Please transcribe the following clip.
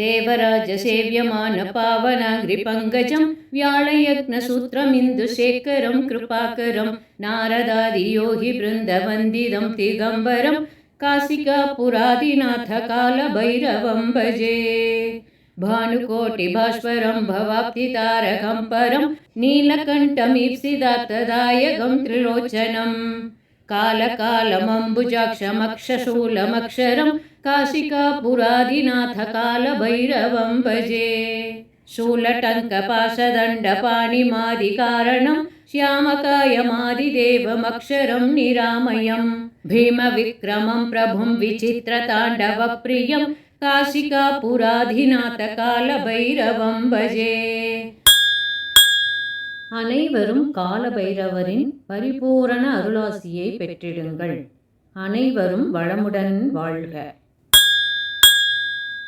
देवराजसेव्यमानपावनाग्रिपङ्कजं व्याळयज्ञसूत्रमिन्दुशेखरं कृपाकरं नारदादियोहि बृन्दवन्दितं दिगम्बरं काशिकापुरादिनाथकालभैरवं भजे। भानुकोटिभास्वरं भवाब्धितारकं परं नीलकण्ठमीप्सिदात्तदायकं त्रिलोचनम् कालकालमम्बुजाक्षमक्षशूलमक्षरं काशिकापुरादिनाथकालभैरवं भजे। शूलटङ्कपाशदण्डपाणिमादिकारणं श्यामकायमादिदेवमक्षरं निरामयं। भीमविक्रमं प्रभुं विचित्रताण्डवप्रियं काशिकापुराधिनाथकालभैरवं भजे அனைவரும் காலபைரவரின் பரிபூரண அருளாசியை பெற்றிடுங்கள். அனைவரும் வளமுடன் வாழ்க.